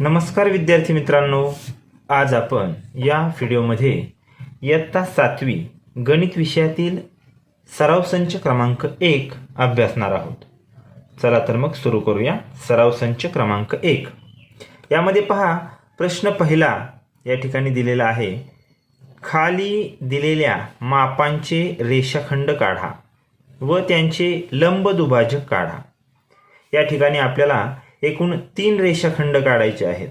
नमस्कार विद्यार्थी मित्रांनो आज आपण या व्हिडिओमध्ये इयत्ता सातवी गणित विषयातील सराव संच क्रमांक एक अभ्यासणार आहोत. चला तर मग सुरू करूया सराव संच क्रमांक एक. यामध्ये पहा प्रश्न पहिला या ठिकाणी दिलेला आहे. खाली दिलेल्या मापांचे रेषाखंड काढा व त्यांचे लंब दुभाजक काढा. या ठिकाणी आपल्याला एकूण तीन रेषाखंड काढायचे आहेत.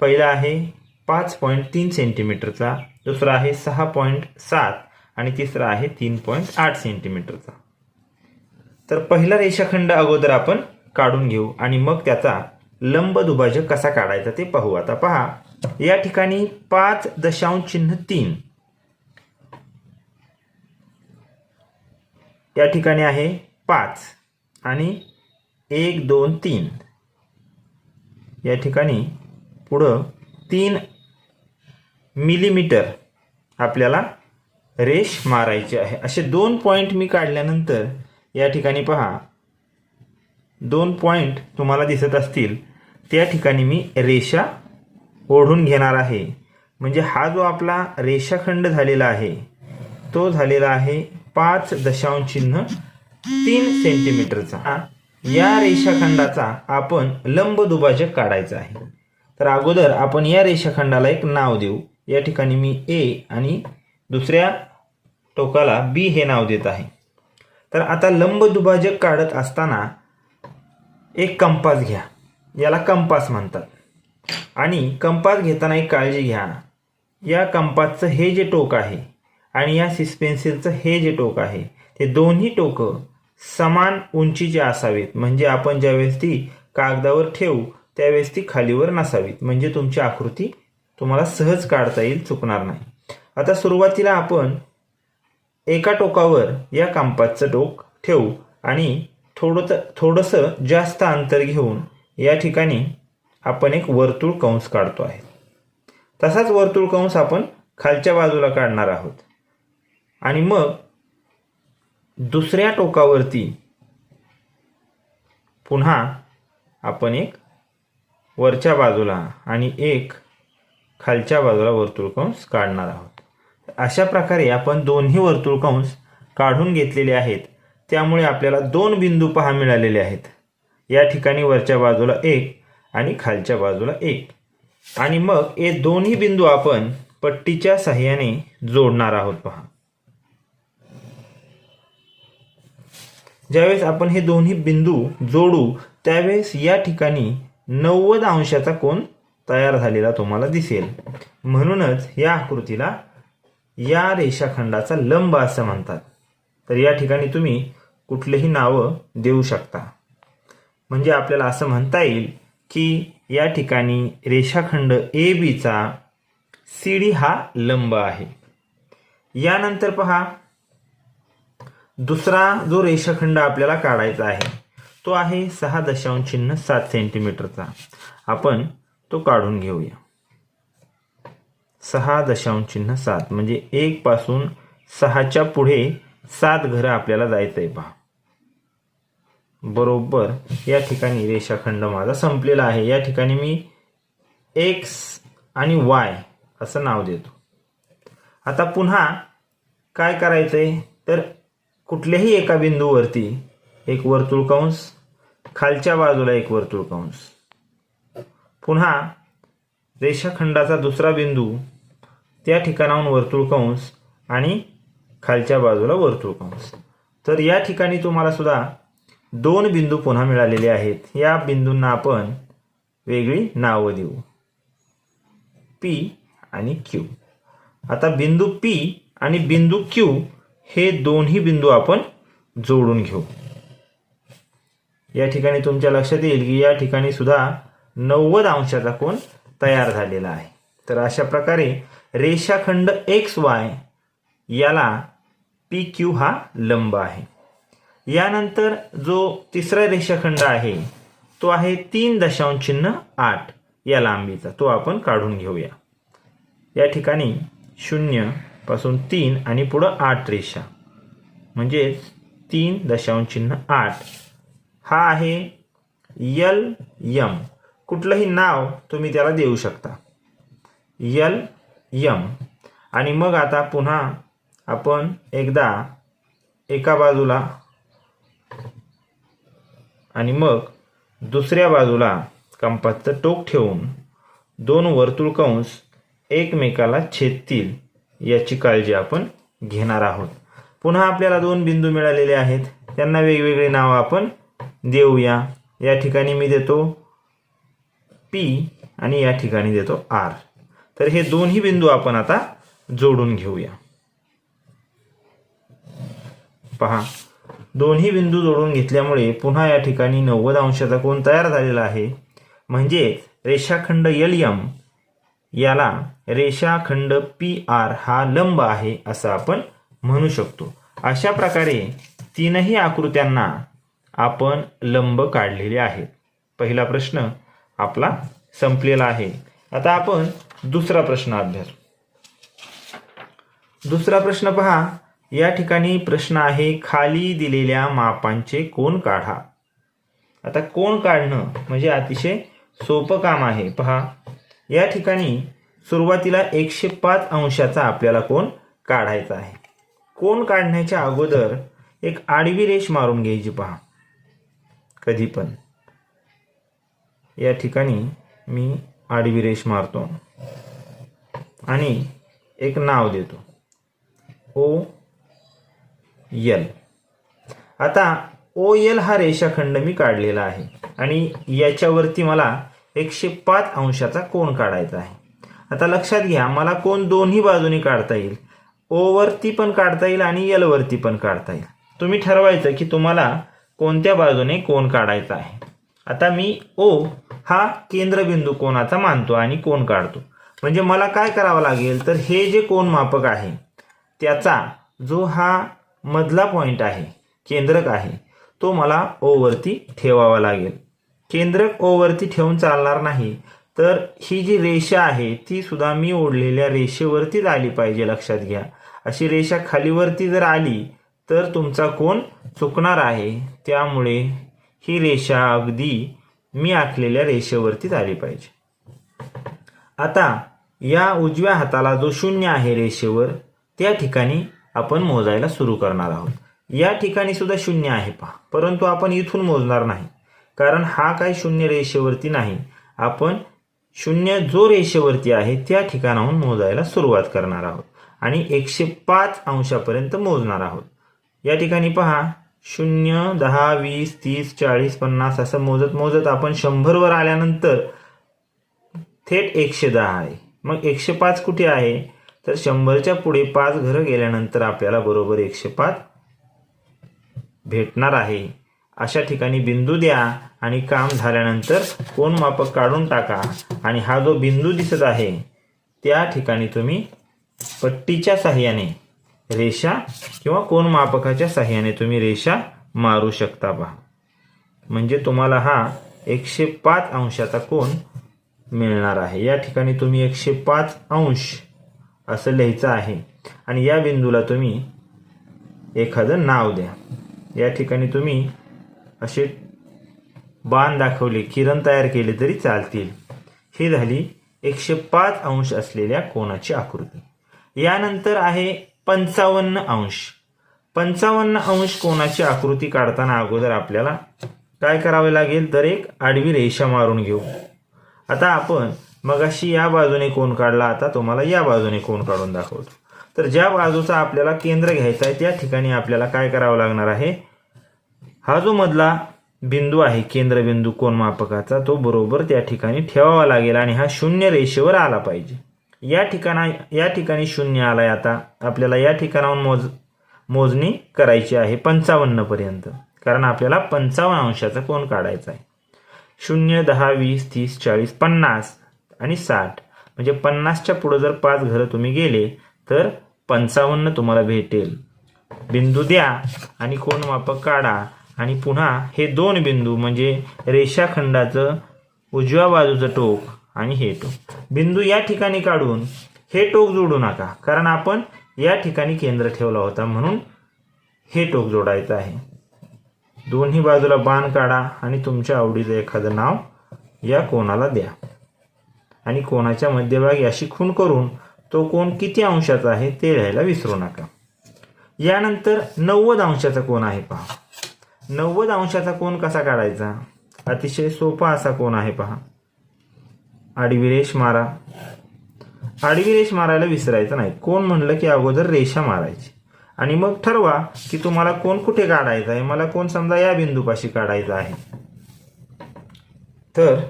पहिला आहे पाच पॉईंट तीन सेंटीमीटरचा दुसरा आहे सहा पॉईंट सात आणि तिसरा आहे तीन पॉईंट आठ सेंटीमीटरचा. तर पहिला रेषाखंड अगोदर आपण काढून घेऊ आणि मग त्याचा लंब दुभाजक कसा काढायचा ते पाहू. आता पहा या ठिकाणी पाच दशांश चिन्ह तीन. या ठिकाणी आहे पाच आणि एक दोन तीन. या ठिकाणी पुढं तीन मिलीमीटर आपल्याला रेष मारायची आहे. असे दोन पॉईंट मी काढल्यानंतर या ठिकाणी पहा. दोन पॉईंट तुम्हाला दिसत असतील. त्या ठिकाणी मी रेषा ओढून घेणार आहे. म्हणजे हा जो आपला रेषाखंड झालेला आहे तो झालेला आहे पाच दशांश चिन्ह तीन सेंटीमीटरचा हा या रेषाखंडाचा आपण लंब दुभाजक काढायचा आहे. तर अगोदर आपण या रेषाखंडाला एक नाव देऊ. या ठिकाणी मी ए आणि दुसऱ्या टोकाला बी हे नाव देत आहे. तर आता लंब दुभाजक काढत असताना एक कंपास घ्या. याला कंपास म्हणतात. आणि कंपास घेताना एक काळजी घ्या या कंपासचं हे जे टोक आहे आणि या सिस्पेन्सिलचं हे जे टोक आहे ते दोन्ही टोकं समान उंचीचे असावेत. म्हणजे आपण ज्यावेळेस ती कागदावर ठेवू त्यावेळेस ती खालीवर नसावीत. म्हणजे तुमची आकृती तुम्हाला सहज काढता येईल चुकणार नाही. आता सुरुवातीला आपण एका टोकावर या कंपासचं टोक ठेवू आणि थोडं थोडंसं जास्त अंतर घेऊन या ठिकाणी आपण एक वर्तुळ कंस काढतो आहे. तसाच वर्तुळ कंस आपण खालच्या बाजूला काढणार आहोत. आणि मग दुसऱ्या टोकावरती पुन्हा आपण एक वरच्या बाजूला आणि एक खालच्या बाजूला वर्तुळ कंस काढणार आहोत. अशा प्रकारे आपण दोन्ही वर्तुळ कंस काढून घेतलेले आहेत. त्यामुळे आपल्याला दोन बिंदू पहा मिळालेले आहेत. या ठिकाणी वरच्या बाजूला एक आणि खालच्या बाजूला एक. आणि मग हे दोन्ही बिंदू आपण पट्टीच्या साह्याने जोडणार आहोत पहा. ज्यावेळेस आपण हे दोन्ही बिंदू जोडू त्यावेळेस या ठिकाणी नव्वद अंशाचा कोण तयार झालेला तुम्हाला दिसेल. म्हणूनच या आकृतीला या रेषाखंडाचा लंब असं म्हणतात. तर या ठिकाणी तुम्ही कुठलेही नावं देऊ शकता. म्हणजे आपल्याला असं म्हणता येईल की या ठिकाणी रेषाखंड ए बीचा सी डी हा लंब आहे. यानंतर पहा दुसरा जो रेषाखंड आपल्याला काढायचा आहे तो आहे सहा दशांश चिन्ह सात सेंटीमीटरचा. आपण तो काढून घेऊया. सहा दशांश चिन्ह सात म्हणजे एक पासून सहाच्या पुढे सात घरं आपल्याला जायचं आहे पहा. बरोबर या ठिकाणी रेषाखंड माझा संपलेला आहे. या ठिकाणी मी एक्स आणि वाय असं नाव देतो. आता पुन्हा काय करायचं आहे तर कुठल्याही एका बिंदूवरती एक वर्तुळ कंस खालच्या बाजूला एक वर्तुळ कंस. पुन्हा रेषाखंडाचा दुसरा बिंदू त्या ठिकाणाहून वर्तुळ कंस आणि खालच्या बाजूला वर्तुळ कंस. तर या ठिकाणी तुम्हाला सुद्धा दोन बिंदू पुन्हा मिळालेले आहेत. या बिंदूंना आपण वेगळी नावं देऊ. पी आणि क्यू. आता बिंदू पी आणि बिंदू क्यू हे दोन्ही बिंदू आपण जोडून घेऊ. या ठिकाणी तुमच्या लक्षात येईल की या ठिकाणी सुद्धा नव्वद अंशाचा कोण तयार झालेला आहे. तर अशा प्रकारे रेषाखंड एक्स वाय याला पी क्यू हा लंब आहे. यानंतर जो तिसरा रेषाखंड आहे तो आहे तीन दशांश चिन्ह आठ या लांबीचा. तो आपण काढून घेऊया. या ठिकाणी शून्य पासून तीन आणि पुढं आठ रेषा. म्हणजेच तीन दशांश चिन्ह आठ. हा आहे यल यम. कुठलंही नाव तुम्ही त्याला देऊ शकता. L M. आणि मग आता पुन्हा आपण एकदा एका बाजूला आणि मग दुसऱ्या बाजूला कंपासचं टोक ठेवून दोन वर्तुळ कंस एकमेकाला छेदतील. याची काळजी आपण घेणार आहोत. पुन्हा आपल्याला दोन बिंदू मिळालेले आहेत. त्यांना वेगवेगळी नावं आपण देऊया. या ठिकाणी मी देतो पी आणि या ठिकाणी देतो आर तर हे दोन्ही बिंदू आपण आता जोडून घेऊया. पहा दोन्ही बिंदू जोडून घेतल्यामुळे पुन्हा या ठिकाणी नव्वद अंशाचा कोण तयार झालेला आहे. म्हणजे रेषाखंड यल यम याला रेषाखंड पी आर हा लंब आहे असं आपण म्हणू शकतो. अशा प्रकारे तीनही आकृत्यांना आपण लंब काढलेले आहेत. पहिला प्रश्न आपला संपलेला आहे. आता आपण दुसरा प्रश्न अभ्यास. दुसरा प्रश्न पहा. या ठिकाणी प्रश्न आहे खाली दिलेल्या मापांचे कोण काढा? आता कोण काढणं म्हणजे अतिशय सोपं काम आहे. पहा. या ठिकाणी सुरुवातीला एकशे पाच अंशाचा आपल्याला कोण काढायचा आहे. कोण काढण्याच्या अगोदर एक आडवी रेष मारून घ्यायची पहा. कधी पण. या ठिकाणी मी आडवी रेष मारतो. आणि एक नाव देतो. ओ यल आता ओ यल हा रेषाखंड मी काढलेला आहे. आणि याच्यावरती मला एकशे पाच अंशाचा कोण काढायचा आहे. आता लक्षात घ्या मला कोण दोन्ही बाजूनी काढता येईल. ओवरती पण काढता येईल आणि यलवरती पण काढता येईल. तुम्ही ठरवायचं की तुम्हाला कोणत्या बाजूने कोण काढायचा आहे. आता मी ओ हा केंद्रबिंदू कोणाचा मानतो आणि कोण काढतो. म्हणजे मला काय करावं लागेल? तर हे जे कोण मापक आहे त्याचा जो हा मधला पॉईंट आहे केंद्रक आहे तो मला ओवरती ठेवावा लागेल. केंद्रक ओवरती ठेवून चालणार नाही. तर ही जी रेषा आहे ती सुद्धा मी ओढलेल्या रेषेवरतीच आली पाहिजे लक्षात घ्या. अशी रेषा खालीवरती जर आली तर तुमचा कोण चुकणार आहे. त्यामुळे ही रेषा अगदी मी आखलेल्या रेषेवरतीच आली पाहिजे. आता या उजव्या हाताला जो शून्य आहे रेषेवर त्या ठिकाणी आपण मोजायला सुरू करणार आहोत. या ठिकाणी सुद्धा शून्य आहे पहा. परंतु आपण इथून मोजणार नाही. कारण हा काही शून्य रेषेवरती नाही. आपण शून्य जो रेषेवरती आहे त्या ठिकाणाहून मोजायला सुरुवात करणार आहोत. आणि एकशे पाच अंशापर्यंत मोजणार आहोत. या ठिकाणी पहा शून्य दहा वीस तीस चाळीस पन्नास असं मोजत मोजत आपण शंभरवर आल्यानंतर थेट एकशे दहा आहे. मग एकशे पाच कुठे आहे? तर शंभरच्या पुढे पाच घरं गेल्यानंतर आपल्याला बरोबर एकशे पाच भेटणार आहे. अशा ठिकाणी बिंदू द्या आणि काम झाल्यानंतर कोण मापक काढून टाका. आणि हा जो बिंदू दिसत आहे त्या ठिकाणी तुम्ही पट्टीच्या साह्याने रेषा किंवा कोण मापकाच्या साह्याने तुम्ही रेषा मारू शकता पहा म्हणजे तुम्हाला हा एकशे पाच अंशाचा कोण मिळणार आहे. या ठिकाणी तुम्ही एकशे पाच अंश असं लिहायचं आहे. आणि या बिंदूला तुम्ही एखादं नाव द्या. या ठिकाणी तुम्ही असे बाण दाखवले किरण तयार केले तरी चालतील. ही झाली एकशे पाच अंश असलेल्या कोणाची आकृती. यानंतर आहे पंचावन्न अंश. पंचावन्न अंश कोणाची आकृती काढताना अगोदर आपल्याला काय करावे लागेल? तर एक आडवी रेषा मारून घेऊ. आता आपण मगाशी या बाजूने कोण काढला आता तुम्हाला या बाजूने कोण काढून दाखवतो. तर ज्या बाजूचा आपल्याला केंद्र घ्यायचा आहे त्या ठिकाणी आपल्याला काय करावं लागणार आहे? हा जो मधला बिंदू आहे केंद्रबिंदू कोण मापकाचा तो बरोबर त्या ठिकाणी ठेवावा लागेल आणि हा शून्य रेषेवर आला पाहिजे. या ठिकाणा या ठिकाणी शून्य आलाय आता. आपल्याला या ठिकाणाहून मोज मोजणी करायची आहे पंचावन्नपर्यंत कारण आपल्याला पंचावन्न अंशाचा कोण काढायचा आहे. शून्य दहा वीस तीस चाळीस पन्नास आणि साठ. म्हणजे पन्नासच्या पुढं जर पाच घरं तुम्ही गेले तर पंचावन्न तुम्हाला भेटेल. बिंदू द्या आणि कोण मापक काढा. आणि पुन्हा हे दोन बिंदू म्हणजे रेषाखंडाचं उजव्या बाजूचं टोक आणि हे टोक. बिंदू या ठिकाणी काढून हे टोक जोडू नका कारण आपण या ठिकाणी केंद्र ठेवला होता म्हणून हे टोक जोडायचं आहे. दोन्ही बाजूला बाण काढा आणि तुमच्या आवडीचं एखादं नाव या कोणाला द्या. आणि कोणाच्या मध्यभागी अशी खूण करून तो कोण किती अंशाचा आहे ते लिहायला विसरू नका. यानंतर नव्वद अंशाचा कोण आहे पहा. नव्वद अंशाचा कोण कसा काढायचा? अतिशय सोपा असा कोण आहे पहा. आडवी रेष मारा. आडवी रेष मारायला विसरायचं नाही. कोण म्हणलं की अगोदर रेषा मारायची. आणि मग ठरवा की तुम्हाला कोण कुठे काढायचा आहे? मला कोण समजा या बिंदूपाशी काढायचा आहे? तर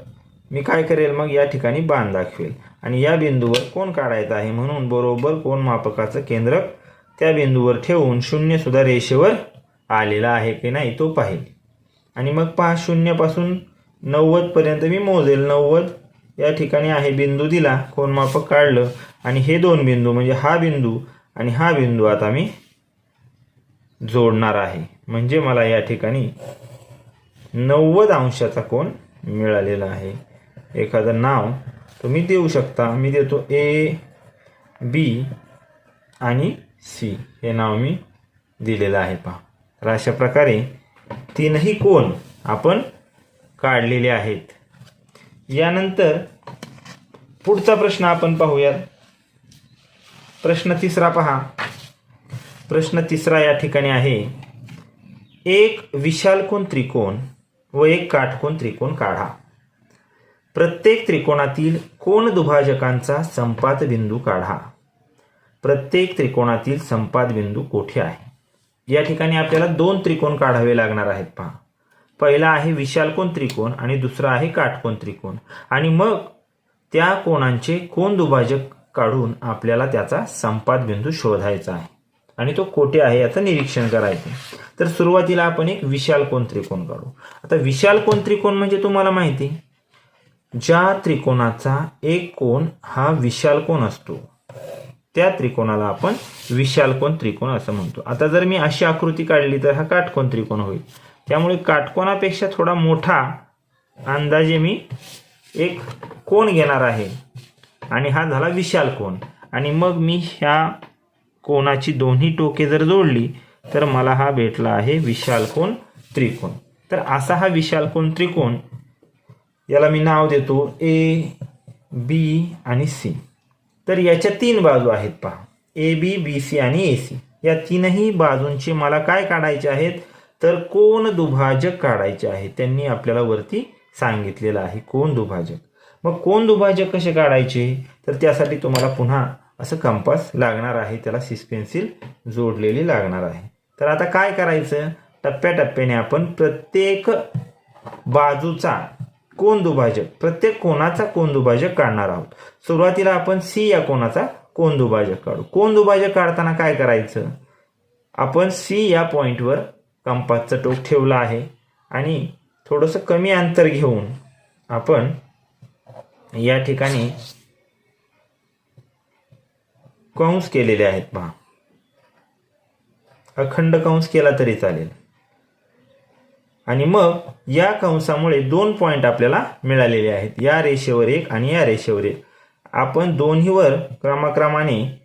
मी काय करेल? मग या ठिकाणी बाण दाखवेल. आणि या बिंदूवर कोण काढायचा आहे? म्हणून बरोबर कोण मापकाचं केंद्रक त्या बिंदूवर ठेवून शून्य सुद्धा रेषेवर आलेला आहे की नाही तो पाहिल आणि मग पहा शून्यपासून नव्वदपर्यंत मी मोजेल. नव्वद या ठिकाणी आहे बिंदू दिला कोणमापक काढलं. आणि हे दोन बिंदू म्हणजे हा बिंदू आणि हा बिंदू आता मी जोडणार आहे. म्हणजे मला या ठिकाणी नव्वद अंशाचा कोण मिळालेला आहे. एखादं नाव तुम्ही देऊ शकता. मी देतो ए बी आणि सी हे नाव मी दिलेलं आहे पहा. तर अशा प्रकारे तीनही कोण आपण काढलेले आहेत. यानंतर पुढचा प्रश्न आपण पाहूयात. प्रश्न तिसरा पहा. प्रश्न तिसरा या ठिकाणी आहे. एक विशालकोन त्रिकोण व एक काटकोन त्रिकोण काढा. प्रत्येक त्रिकोणातील कोण दुभाजकांचा संपात बिंदू काढा. प्रत्येक त्रिकोणातील संपात बिंदू कोठे आहे? या ठिकाणी आपल्याला दोन त्रिकोण काढावे लागणार आहेत पहा. पहिला आहे विशालकोन त्रिकोण आणि दुसरा आहे काटकोन त्रिकोण. आणि मग त्या कोणांचे कोण दुभाजक काढून आपल्याला त्याचा संपात बिंदू शोधायचा आहे. आणि तो कोठे आहे याचं निरीक्षण करायचं तर सुरुवातीला आपण एक विशालकोन त्रिकोण काढू. आता विशालकोन त्रिकोण म्हणजे तुम्हाला माहिती? ज्या त्रिकोणाचा एक कोण हा विशालकोन असतो. त्या त्रिकोणाला आपण विशालकोन त्रिकोण असं म्हणतो. आता जर मी अशी आकृती काढली तर हा काटकोन त्रिकोण होईल. त्यामुळे काटकोनापेक्षा थोडा मोठा अंदाजे मी एक कोण घेणार आहे. आणि हा झाला विशाल कोण आणि मग मी ह्या कोणाची दोन्ही टोके जर जोडली तर मला हा भेटला आहे विशाल कोण त्रिकोण. तर असा हा विशाल कोण त्रिकोण याला मी नाव देतो ए बी आणि सी. तर याच्या तीन बाजू आहेत पहा. ए बी बी सी आणि ए सी या तीनही बाजूंचे मला काय काढायचे आहेत? तर कोण दुभाजक काढायचे आहेत त्यांनी आपल्याला वरती सांगितलेलं आहे कोण दुभाजक. मग कोण दुभाजक कसे काढायचे? तर त्यासाठी तुम्हाला पुन्हा असं कंपास लागणार आहे. त्याला सिस्पेन्सिल जोडलेली लागणार आहे. तर आता काय करायचं? टप्प्याटप्प्याने आपण प्रत्येक बाजूचा कोण दुभाजक? प्रत्येक कोणाचा कोण दुभाजक काढणार आहोत? सुरुवातीला आपण सी या कोणाचा कोण दुभाजक काढू? कोण दुभाजक काढताना काय करायचं? आपण सी या पॉईंटवर कंपासचं टोक ठेवलं आहे. आणि थोडंसं कमी अंतर घेऊन आपण या ठिकाणी कंस केलेले आहेत पहा. अखंड कंस केला तरी चालेल. आणि मग या कंसामुळे दोन पॉईंट आपल्याला मिळालेले आहेत. या रेषेवर एक आणि या रेषेवर एक. आपण दोन्हीवर क्रमाक्रमाने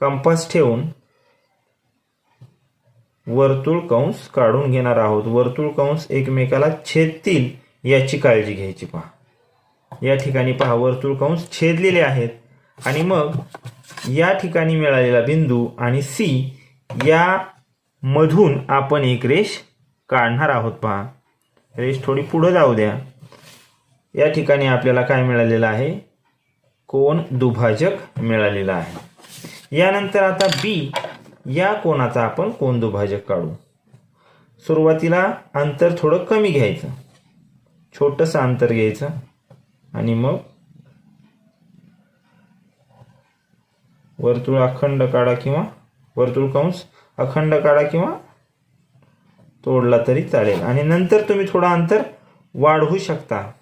कंपास ठेवून वर्तुळ कंस काढून घेणार आहोत. वर्तुळ कंस एकमेकाला छेदतील याची काळजी घ्यायची पहा. या ठिकाणी पहा वर्तुळ कंस छेदलेले आहेत. आणि मग या ठिकाणी मिळालेला बिंदू आणि सी या मधून आपण एक रेष काढणार आहोत पहा. रेष थोडी पुढं जाऊ द्या. या ठिकाणी आपल्याला काय मिळालेलं आहे? कोण दुभाजक मिळालेला आहे. यानंतर आता बी या कोणाचा आपण कोण दुभाजक काढू. सुरुवातीला अंतर थोडं कमी घ्यायचं. छोटंसं अंतर घ्यायचं. आणि मग वर्तुळ अखंड काढा किंवा वर्तुळ कंस अखंड काढा किंवा तोडला तरी चालेल. आणि नंतर तुम्ही थोडं अंतर वाढवू शकता.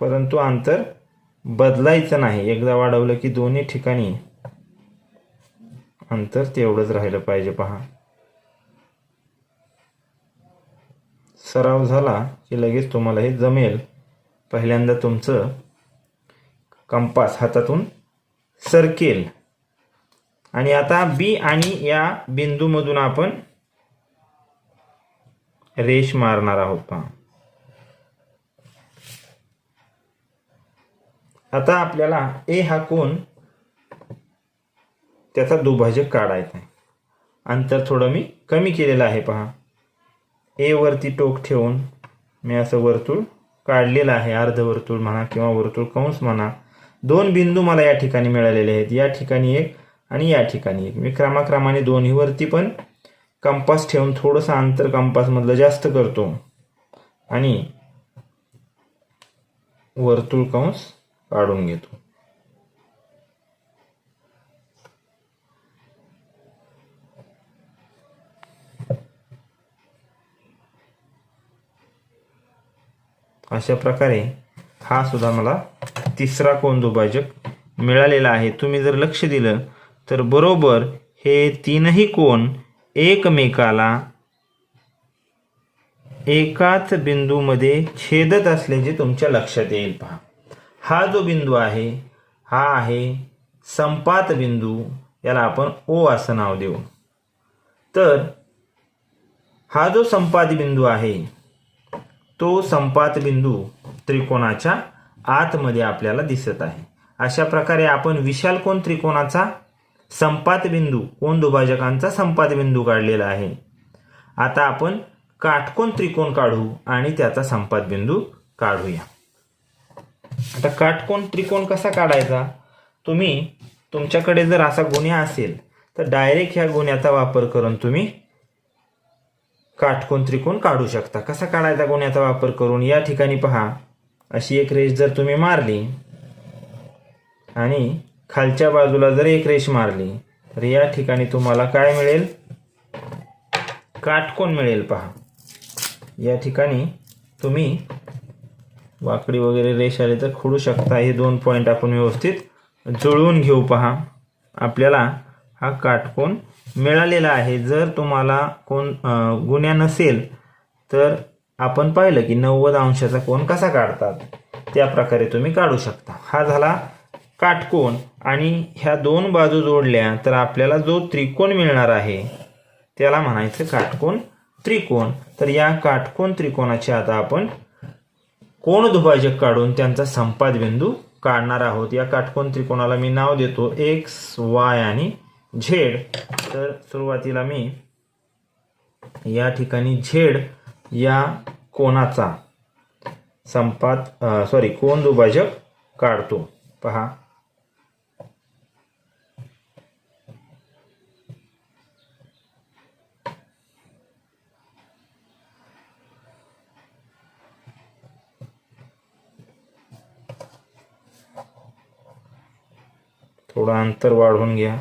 परंतु अंतर बदलायचं नाही. एकदा वाढवलं की दोन्ही ठिकाणी अंतर तेवढंच राहिलं पाहिजे. पहा. सराव झाला की लगेच तुम्हाला हे जमेल. पहिल्यांदा तुमचं कंपास हातातून सरकेल. आणि आता बी आणि या बिंदूमधून आपण रेष मारणार आहोत पहा. आता आपल्याला ए हा कोण त्याचा दुभाजक काढायचा आहे. अंतर थोडं मी कमी केलेलं आहे पहा. ए वरती टोक ठेवून मी असं वर्तुळ काढलेलं आहे अर्धवर्तुळ म्हणा किंवा वर्तुळ कंस म्हणा. दोन बिंदू मला या ठिकाणी मिळालेले आहेत. या ठिकाणी एक आणि या ठिकाणी एक. मी क्रमाक्रमाने दोन्हीवरती पण कंपास ठेवून थोडंसं अंतर कंपासमधलं जास्त करतो. आणि वर्तुळ कंस काढून घेतो. अशा प्रकारे हा सुद्धा मला तिसरा कोण दुभाजक मिळालेला आहे. तुम्ही जर लक्ष दिलं तर बरोबर हे तीनही कोण एकमेकाला एकाच बिंदूमध्ये छेदत असल्याचे तुमच्या लक्षात येईल पहा. हा जो बिंदू आहे हा आहे संपात बिंदू याला आपण ओ असं नाव देऊ. तर हा जो संपात बिंदू आहे तो संपात बिंदू त्रिकोणाच्या आतमध्ये आपल्याला दिसत आहे. अशा प्रकारे आपण विशाल कोण त्रिकोणाचा संपात बिंदू कोण दुभाजकांचा संपात बिंदू काढलेला आहे? आता आपण काटकोन त्रिकोण काढू आणि त्याचा संपात बिंदू काढूया. आता काटकोन त्रिकोण कसा काढायचा? तुम्ही तुमच्याकडे जर असा गुन्हा असेल तर डायरेक्ट ह्या गुन्ह्याचा वापर करून तुम्ही काटकोन त्रिकोण काढू शकता. कसा काढायचा गुन्ह्याचा वापर करून? या ठिकाणी पहा. अशी एक रेष जर तुम्ही मारली आणि खालच्या बाजूला जर एक रेष मारली तर या ठिकाणी तुम्हाला काय मिळेल? काटकोन मिळेल पहा. या ठिकाणी तुम्ही वाकडी वगैरे रेष आली तर खोडू शकता. हे दोन पॉईंट आपण व्यवस्थित जुळवून घेऊ पहा. आपल्याला हा काटकोन मिळालेला आहे. जर तुम्हाला कोण गुन्ह्या गुन्हा नसेल तर आपण पाहिलं की नव्वद अंशाचा कोण कसा काढतात? त्या प्रकारे तुम्ही काढू शकता. हा झाला काटकोन आणि ह्या दोन बाजू जोडल्या तर आपल्याला जो त्रिकोण मिळणार आहे त्याला म्हणायचं काटकोन त्रिकोण. तर या काटकोन त्रिकोणाचे आता आपण कोण दुभाजक काढून त्यांचा संपाद बिंदू काढणार आहोत. या काटकोन त्रिकोणाला मी नाव देतो एक्स वाय आणि झेड तर सुरुवातीला मी या ठिकाणी झेड या कोणाचा संपात सॉरी कोण दुभाजक काढतो. पहा. थोडं अंतर वाढवून घ्या.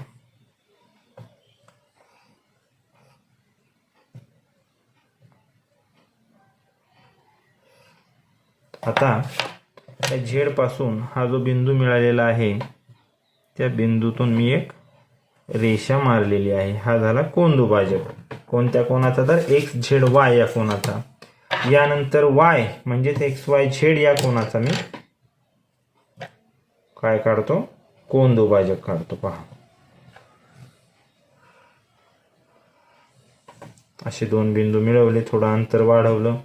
आता या झेडपासून हा जो बिंदू मिळालेला आहे त्या बिंदूतून मी एक रेषा मारलेली आहे. हा झाला कोण दुभाजक कोणत्या कोणाचा तर एक्स झेड वाय या कोणाचा यानंतर वाय म्हणजेच एक्स वाय झेड या कोणाचा मी काय काढतो? कोण दुभाजक काढतो पहा. असे दोन बिंदू मिळवले थोडं अंतर वाढवलं.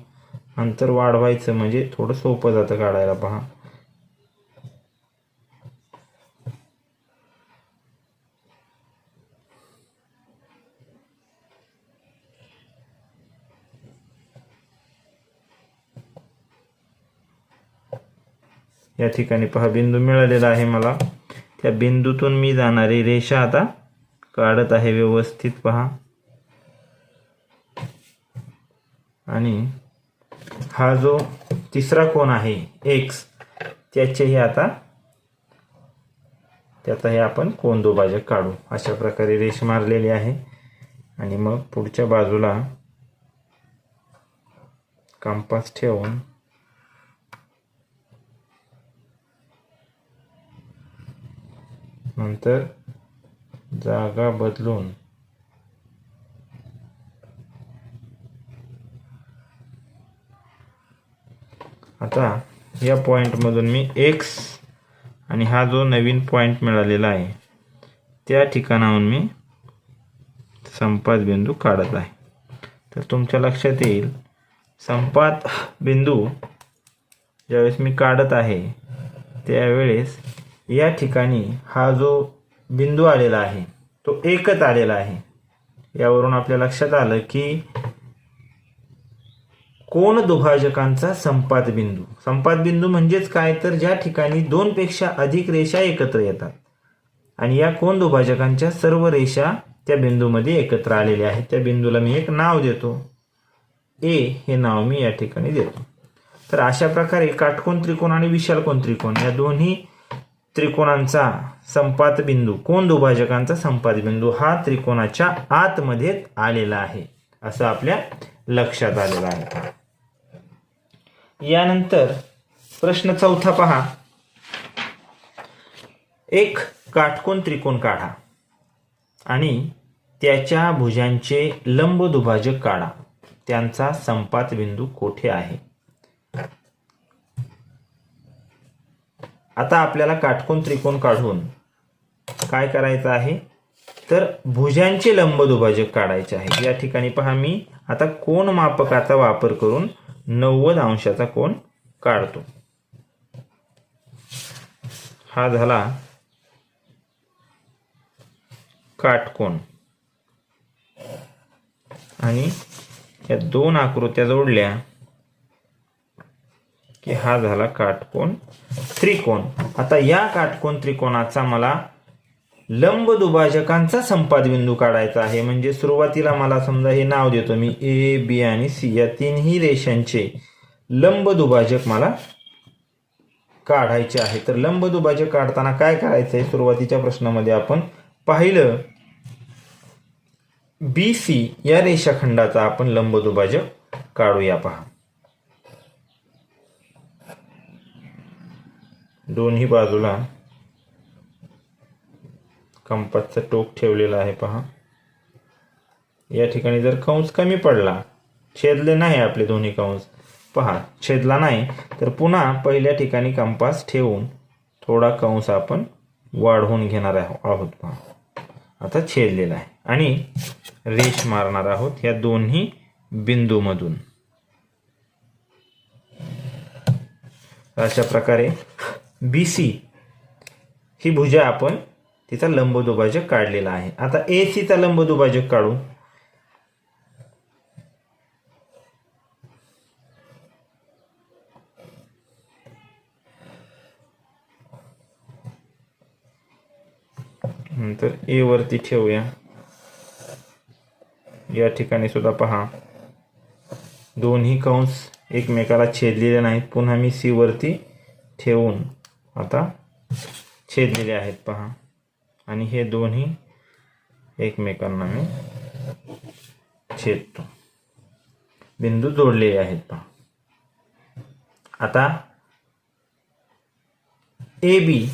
अंतर वाढवायचं म्हणजे थोडं सोपं जातं काढायला पहा. या ठिकाणी पहा बिंदू मिळालेला आहे मला. त्या बिंदूतून मी जाणारी रेषा आता काढत आहे व्यवस्थित पहा. आणि हा जो तिसरा कोण आहे एक्स त्याचेही आता त्याचा हे आपण कोण दुभाजक काढू. अशा प्रकारे रेष मारलेली आहे. आणि मग पुढच्या बाजूला कंपास ठेवून नंतर जागा बदलून. आता या पॉईंटमधून मी एक्स आणि हा जो नवीन पॉईंट मिळालेला आहे त्या ठिकाणाहून मी संपात बिंदू काढत आहे. तर तुमच्या लक्षात येईल संपात बिंदू ज्यावेळेस मी काढत आहे त्यावेळेस या ठिकाणी हा जो बिंदू आलेला आहे तो एकच आलेला आहे. यावरून आपल्या लक्षात आलं की कोण दुभाजकांचा संपात बिंदू? संपात बिंदू म्हणजेच काय? तर ज्या ठिकाणी दोनपेक्षा अधिक रेषा एकत्र येतात आणि या कोण दुभाजकांच्या सर्व रेषा त्या बिंदूमध्ये एकत्र आलेल्या आहेत. त्या बिंदूला मी एक नाव देतो. ए हे नाव मी या ठिकाणी देतो. तर अशा प्रकारे काटकोण त्रिकोण आणि विशालकोन त्रिकोण या दोन्ही त्रिकोणांचा संपात बिंदू कोण दुभाजकांचा संपात बिंदू? हा त्रिकोणाच्या आतमध्ये आलेला आहे. असं आपल्या लक्षात आलेलं आहे. यानंतर प्रश्न चौथा पहा. एक काटकोन त्रिकोण काढा आणि त्याच्या भुजांचे लंब दुभाजक काढा. त्यांचा संपात बिंदू कोठे आहे? आता आपल्याला काटकोन त्रिकोण काढून काय करायचं आहे? तर भुजांचे लंब दुभाजक काढायचे आहे या ठिकाणी पहा मी आता कोण मापकाचा वापर करून नव्वद अंशाचा कोण काढतो. हा झाला काटकोन. आणि या दोन आकृत्या जोडल्या. की हा झाला काटकोन त्रिकोण. आता या काटकोन त्रिकोणाचा मला लंब दुभाजकांचा संपाद बिंदू काढायचा आहे. म्हणजे सुरुवातीला मला समजा हे नाव देतो मी ए बी आणि सी या तीनही रेषांचे लंब दुभाजक मला काढायचे आहे. तर लंब दुभाजक काढताना काय करायचं आहे सुरुवातीच्या प्रश्नामध्ये आपण पाहिलं बी सी या रेषाखंडाचा आपण लंब दुभाजक काढूया पहा. दोन्ही बाजूला कंपासचं टोक ठेवलेलं आहे पहा. या ठिकाणी जर कंस कमी पडला छेदले नाही आपले दोन्ही कंस. पहा छेदला नाही तर पुन्हा पहिल्या ठिकाणी कंपास ठेवून थोडा कंस आपण वाढवून घेणार आहोत पहा. आता छेदलेला आहे. आणि रेष मारणार आहोत या दोन्ही बिंदूमधून. अशा प्रकारे बी सी ही भुजा आपण तिचा लंब दुभाजक काढलेला आहे. आता ए सीचा लंब दुभाजक काढू. नंतर ए वरती ठेवूया. या ठिकाणी सुद्धा पहा. दोन्ही कंस एकमेकाला छेदलेले नाहीत. पुन्हा मी सी वरती ठेवून आता छेदलेले आहेत पहा. आणि हे दोन्ही एकमेकांना मी छेदतो. बिंदू जोडलेले आहेत पहा. आता ए बी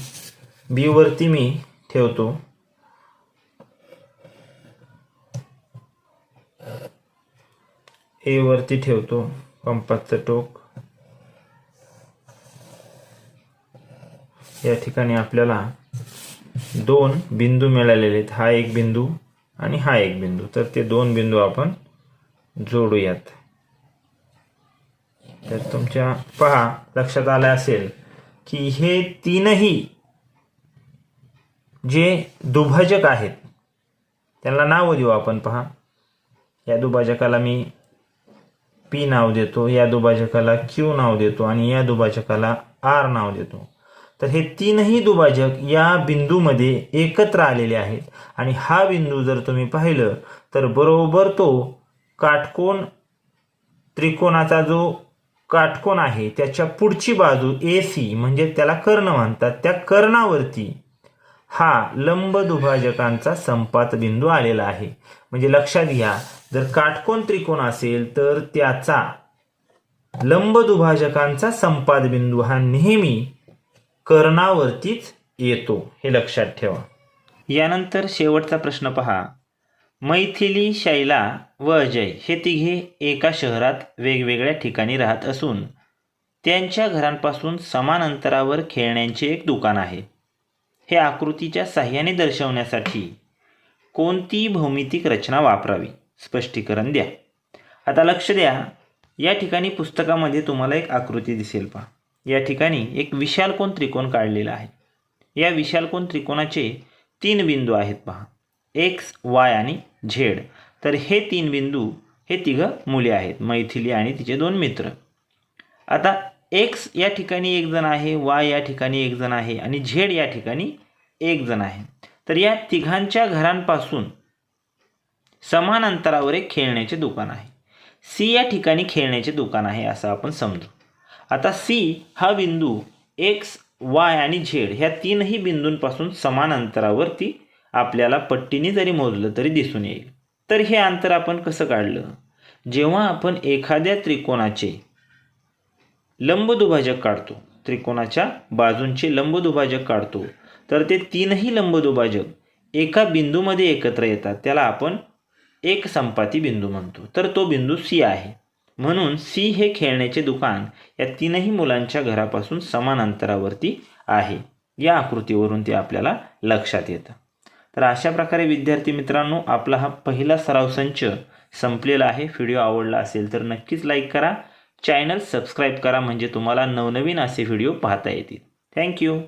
बी वरती मी ठेवतो. ए वरती ठेवतो. पंपाचं टोक. या ठिकाणी आपल्याला दोन बिंदू मिळालेले आहेत. हा एक बिंदू आणि हा एक बिंदू. तर ते दोन बिंदू आपण जोडूयात. तर तुमच्या पहा लक्षात आलं असेल की हे तीनही जे दुभाजक आहेत त्यांना नाव देऊ आपण पहा. या दुभाजकाला मी पी नाव देतो या दुभाजकाला क्यू नाव देतो आणि या दुभाजकाला आर नाव देतो. तर हे तीनही दुभाजक या बिंदूमध्ये एकत्र आलेले आहेत. आणि हा बिंदू जर तुम्ही पाहिलं तर बरोबर तो काटकोन त्रिकोणाचा जो काटकोन आहे त्याच्या पुढची बाजू ए सी म्हणजे त्याला कर्ण म्हणतात. त्या कर्णावरती हा लंब दुभाजकांचा संपात बिंदू आलेला आहे. म्हणजे लक्षात घ्या जर काटकोन त्रिकोण असेल तर त्याचा लंब दुभाजकांचा संपाद बिंदू हा नेहमी कर्णावरतीच येतो. हे लक्षात ठेवा. यानंतर शेवटचा प्रश्न पहा. मैथिली शैला व अजय हे तिघे एका शहरात वेगवेगळ्या ठिकाणी राहत असून त्यांच्या घरांपासून समान अंतरावर खेळण्यांचे एक दुकान आहे. हे आकृतीच्या साह्याने दर्शवण्यासाठी कोणती भौमितिक रचना वापरावी. स्पष्टीकरण द्या. आता लक्ष द्या. या ठिकाणी पुस्तकामध्ये तुम्हाला एक आकृती दिसेल पहा. या ठिकाणी एक विशालकोन त्रिकोण काढलेला आहे. या विशालकोन त्रिकोणाचे तीन बिंदू आहेत पहा. एक्स वाय आणि झेड तर हे तीन बिंदू हे तिघं मुले आहेत मैथिली आणि तिचे दोन मित्र. आता एक्स या ठिकाणी एक जण आहे वाय या ठिकाणी एक जण आहे आणि झेड या ठिकाणी एक जण आहे. तर या तिघांच्या घरांपासून समान अंतरावर एक खेळण्याचे दुकान आहे. सी या ठिकाणी खेळण्याचे दुकान आहे असं आपण समजू. आता सी हा बिंदू एक्स वाय आणि झेड ह्या तीनही बिंदूंपासून समान अंतरावरती आपल्याला पट्टीने जरी मोजलं तरी दिसून येईल. तर हे अंतर आपण कसं काढलं? जेव्हा आपण एखाद्या त्रिकोणाचे लंबदुभाजक काढतो त्रिकोणाच्या बाजूंचे लंबदुभाजक काढतो तर ते तीनही लंबदुभाजक एका बिंदूमध्ये एकत्र येतात. त्याला आपण एक संपाती बिंदू म्हणतो. तर तो बिंदू सी आहे. म्हणून सी हे खेळण्याचे दुकान या तीनही मुलांच्या घरापासून समान अंतरावरती आहे. या आकृतीवरून ते आपल्याला लक्षात येतं. तर अशा प्रकारे विद्यार्थी मित्रांनो आपला हा पहिला सराव संच संपलेला आहे. व्हिडिओ आवडला असेल तर नक्कीच लाईक करा. चॅनल सबस्क्राईब करा म्हणजे तुम्हाला नवनवीन असे व्हिडिओ पाहता येतील. थँक्यू